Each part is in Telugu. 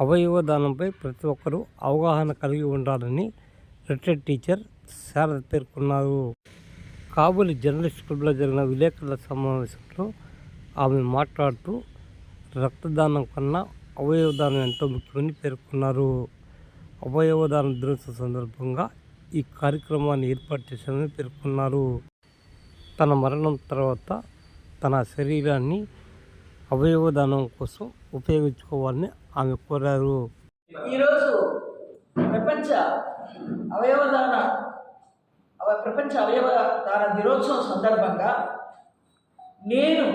అవయవ దానంపై ప్రతి ఒక్కరూ అవగాహన కలిగి ఉండాలని రిటైర్డ్ టీచర్ శారద పేర్కొన్నారు. కాబూలి జర్నలిస్ట్ క్లబ్లో జరిగిన విలేకరుల సమావేశంలో ఆమె మాట్లాడుతూ రక్తదానం కన్నా అవయవ దానం ఎంతో ముఖ్యమని పేర్కొన్నారు. అవయవదాన దినోత్సవం సందర్భంగా ఈ కార్యక్రమాన్ని ఏర్పాటు చేశామని పేర్కొన్నారు. తన మరణం తర్వాత తన శరీరాన్ని అవయవదానం కోసం ఉపయోగించుకోవాలని ఆమె కోరారు ఈరోజు ప్రపంచ అవయవదాన ప్రపంచ అవయవ దాన దినోత్సవం సందర్భంగా నేను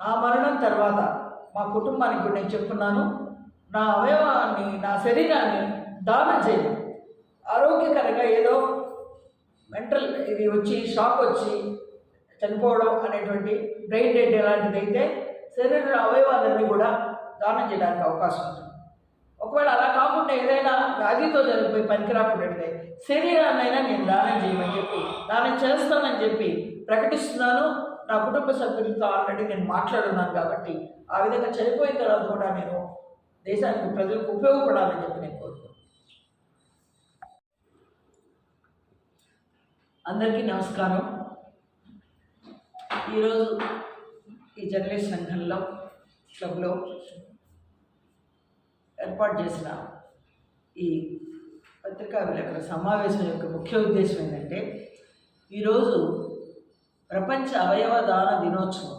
నా మరణం తర్వాత మా కుటుంబానికి నేను చెప్తున్నాను నా అవయవాన్ని నా శరీరాన్ని దానం చేయను ఆరోగ్యకరంగా ఏదో మెంటల్ ఇది వచ్చి షాక్ వచ్చి చనిపోవడం అనేటువంటి బ్రెయిన్ డెడ్ ఎలాంటిది అయితే శరీరంలో అవయవాలన్నీ కూడా దానం చేయడానికి అవకాశం ఉంటుంది. ఒకవేళ అలా కాకుండా ఏదైనా వ్యాధితో జరిగిపోయి పనికి రాకుండా శరీరాన్నైనా నేను దానం చేయమని చెప్పి దానం చేస్తానని చెప్పి ప్రకటిస్తున్నాను. నా కుటుంబ సభ్యులతో ఆల్రెడీ నేను మాట్లాడున్నాను కాబట్టి ఆ విధంగా చనిపోయిన తర్వాత కూడా నేను దేశానికి ప్రజలకు ఉపయోగపడాలని చెప్పి నేను కోరుకుంటున్నాను. అందరికీ నమస్కారం. ఈరోజు ఈ జర్నలిస్ట్ సంఘంలో క్లబ్లో ఏర్పాటు చేసిన ఈ పత్రికా విలేకరుల సమావేశం యొక్క ముఖ్య ఉద్దేశం ఏంటంటే ఈరోజు ప్రపంచ అవయవ దాన దినోత్సవం.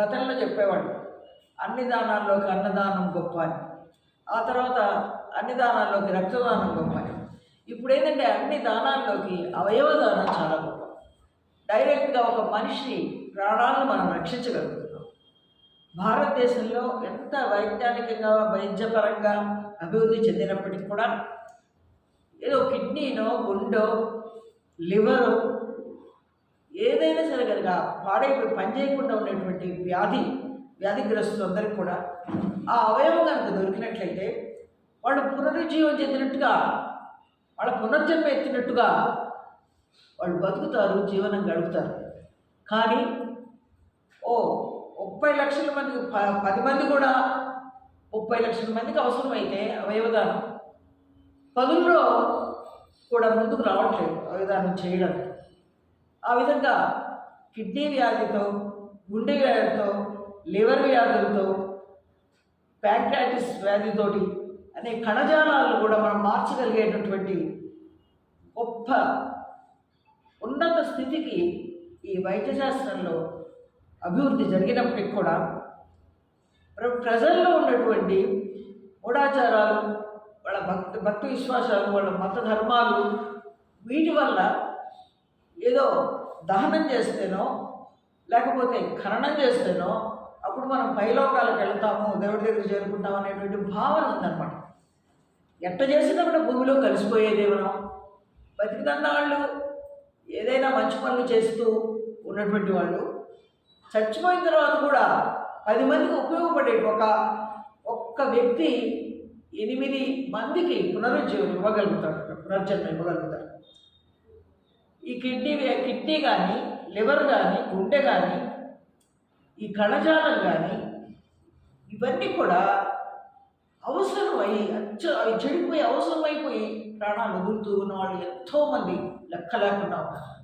గతంలో చెప్పేవాళ్ళు అన్ని దానాల్లోకి అన్నదానం గొప్ప అని. ఆ తర్వాత అన్ని దానాల్లోకి రక్తదానం గొప్ప అని. ఇప్పుడు ఏంటంటే అన్ని దానాల్లోకి అవయవ దానం చాలా గొప్ప. డైరెక్ట్గా ఒక మనిషి ప్రాణాలను మనం రక్షించగలుగుతాం. భారతదేశంలో ఎంత వైజ్ఞానికంగా వైద్యపరంగా అభివృద్ధి చెందినప్పటికీ కూడా ఏదో కిడ్నీనో గుండో లివరు ఏదైనా సరే కనుక పాడైపోయి పనిచేయకుండా ఉండేటువంటి వ్యాధి వ్యాధిగ్రస్తులందరికీ కూడా ఆ అవయవం కనుక దొరికినట్లయితే వాళ్ళు పునరుజ్జీవం చెందినట్టుగా వాళ్ళ పునర్జన్మ ఎత్తినట్టుగా వాళ్ళు బతుకుతారు జీవనం గడుపుతారు. కానీ ఓ ముప్పై లక్షల మంది ప- పది మంది కూడా ముప్పై లక్షల మందికి అవసరమైతే అవయవదానం. పదుల్లో కూడా ముందుకు రావట్లేదు అవయదానం చేయడం. ఆ విధంగా కిడ్నీ వ్యాధితో గుండె వ్యాధితో లివర్ వ్యాధులతో ప్యాంక్రాటిస్ వ్యాధితోటి అనే కణజాలాలను కూడా మనం మార్చగలిగేటటువంటి గొప్ప ఉన్నత స్థితికి ఈ వైద్యశాస్త్రంలో అభివృద్ధి జరిగినప్పటికి కూడా ప్రజల్లో ఉన్నటువంటి మూఢాచారాలు వాళ్ళ భక్తి భక్తి విశ్వాసాలు వాళ్ళ మత ధర్మాలు వీటి వల్ల ఏదో దహనం చేస్తేనో లేకపోతే ఖననం చేస్తేనో అప్పుడు మనం పైలోకాలకు వెళ్తాము దేవుడి దగ్గర చేరుకుంటాం అనేటువంటి భావన ఉందన్నమాట. ఎట్ట చేసినా కూడా భూమిలో కలిసిపోయేదే మనం. బతికినన్న వాళ్ళు ఏదైనా మంచి పనులు చేస్తూ ఉన్నటువంటి వాళ్ళు చచ్చిపోయిన తర్వాత కూడా పది మందికి ఉపయోగపడే ఒక ఒక్క వ్యక్తి ఎనిమిది మందికి పునరుజ్జీవం ఇవ్వగలుగుతాడు పునర్జన్మ ఇవ్వగలుగుతాడు ఈ కిడ్నీ కిడ్నీ కానీ లివర్ కానీ గుండె కానీ ఈ కణజాలం కానీ ఇవన్నీ కూడా అవసరమై అచ్చ అవి చెడిపోయి అవసరమైపోయి ప్రాణాలు వదులుతూ ఉన్న వాళ్ళు ఎంతోమంది లెక్క లేకుండా ఉన్నారు.